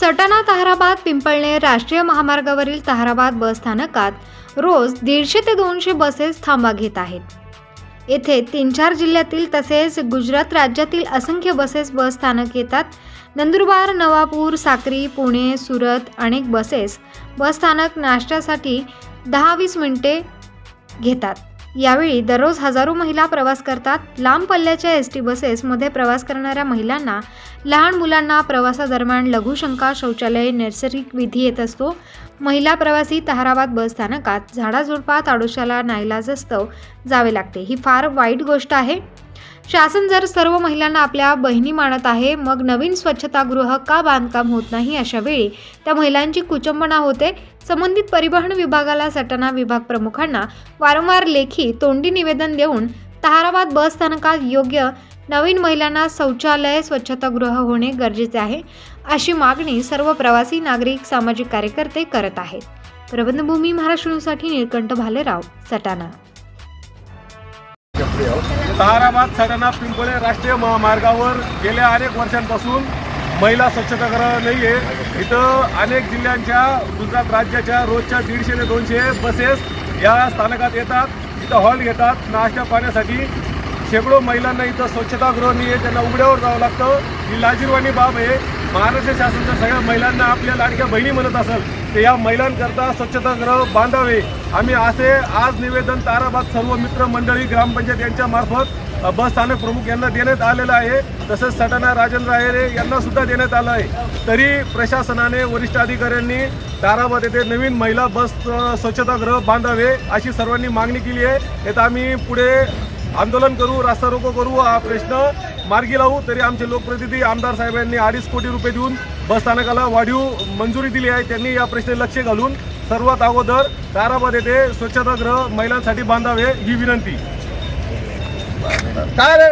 सटाणा ताहराबाद पिंपळनेर राष्ट्रीय महामार्गावरील ताहराबाद बस स्थानकात रोज दीडशे ते दोनशे बसेस थांबा घेत आहेत. येथे तीन चार जिल्ह्यातील तसेच गुजरात राज्यातील असंख्य बसेस बस स्थानक येतात. नंदुरबार नवापूर साक्री पुणे सुरत अनेक बसेस बस स्थानक नाश्त्यासाठी दहा वीस मिनिटे घेतात. यावेळी दररोज हजारो महिला प्रवास करतात. लांब पल्ल्याच्या एस टी बसेसमध्ये प्रवास करणाऱ्या महिलांना लहान मुलांना प्रवासादरम्यान लघुशंका शौचालय नैसर्गिक विधी येत असतो. महिला प्रवासी ताहराबाद बस स्थानकात झाडाझुडपात आडोशाला नाईलाजस्तव जावे लागते. ही फार वाईट गोष्ट आहे. शासन जर सर्व महिलांना आपल्या बहिणी मानत आहे मग नवीन स्वच्छतागृह का बांधकाम होत नाही अशा वेळी त्या महिलांची कुचंबना होते. संबंधित परिवहन विभागाला सटाणा विभाग प्रमुखांना वारंवार लेखी तोंडी निवेदन देऊन तहाराबाद बस स्थानकात योग्य नवीन महिलांना शौचालय स्वच्छतागृह होणे गरजेचे आहे अशी मागणी सर्व प्रवासी नागरिक सामाजिक कार्यकर्ते करत आहेत. प्रबंधभूमी महाराष्ट्र न्यूजसाठी निळकंठ भालेराव सटाणा. ताराबाद सरना पिंपळे राष्ट्रीय महामार्गावर गेल्या अनेक वर्षांपासून महिला स्वच्छतागृह नाही आहे इथं अनेक जिल्ह्यांच्या गुजरात राज्याच्या रोजच्या दीडशे ते दोनशे बसेस या स्थानकात येतात. इथं हॉल घेतात. नाश्ता पाण्यासाठी शेकडो महिलांना इथं स्वच्छतागृह नाही आहे. त्यांना उघड्यावर जावं लागतं. ही लाजीरवाणी बाब आहे. महाराष्ट्र शासनाच्या सगळ्या महिलांना आपल्या लाडक्या बहिणी म्हणत असेल तर या महिलांकरता स्वच्छतागृह बांधावे. आम्ही असे आज निवेदन ताराबाद सर्व मित्र मंडळी ग्रामपंचायत यांच्या मार्फत बस स्थानक प्रमुख यांना देण्यात आलेलं आहे. तसंच सटाणा राजेंद्र आहेरे यांना सुद्धा देण्यात आलं आहे. तरी प्रशासनाने वरिष्ठ अधिकाऱ्यांनी ताराबाद येथे नवीन महिला बस स्वच्छतागृह बांधावे अशी सर्वांनी मागणी केली आहे. येथे आम्ही पुढे आंदोलन करू रास्ता रोको करू हा प्रश्न मार्गी लावू. तरी आमचे लोकप्रतिनिधी आमदार साहेबांनी अडीच कोटी रुपये देऊन बस स्थानकाला वाढीव मंजुरी दिली आहे. त्यांनी या प्रश्नी लक्ष घालून सर्वात अगोदर ताराबाद येथे स्वच्छतागृह महिलांसाठी बांधावे ही विनंती. काय रे?